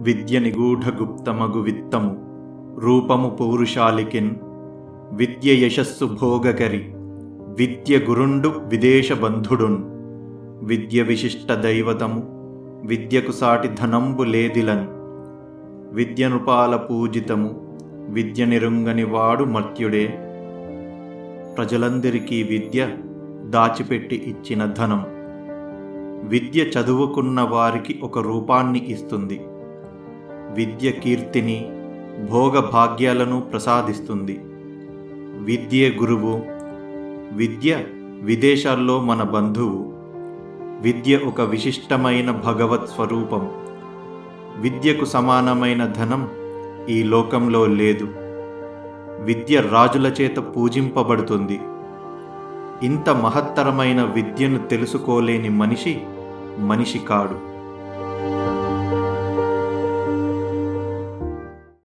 విద్య నిగూఢగుప్తమగు విత్తము రూపము పౌరుషాలికిన్. విద్య యశస్సు భోగకరి. విద్య గురుండు విదేశబంధుడున్. విద్య విశిష్ట దైవతము. విద్యకు సాటి ధనంబు లేదిలన్. విద్యనుపాల పూజితము. విద్య నిరుంగని వాడు మర్త్యుడే. ప్రజలందరికీ విద్య దాచిపెట్టి ఇచ్చిన ధనం. విద్య చదువుకున్న వారికి ఒక రూపాన్ని ఇస్తుంది. విద్య కీర్తిని భోగభాగ్యాలను ప్రసాదిస్తుంది. విద్యే గురువు విద్య విదేశాల్లో మన బంధువు. విద్య ఒక విశిష్టమైన భగవత్ స్వరూపం. విద్యకు సమానమైన ధనం ఈ లోకంలో లేదు. విద్య రాజుల చేత పూజింపబడుతుంది. ఇంత మహత్తరమైన విద్యను తెలుసుకోలేని మనిషి మనిషి కాడు.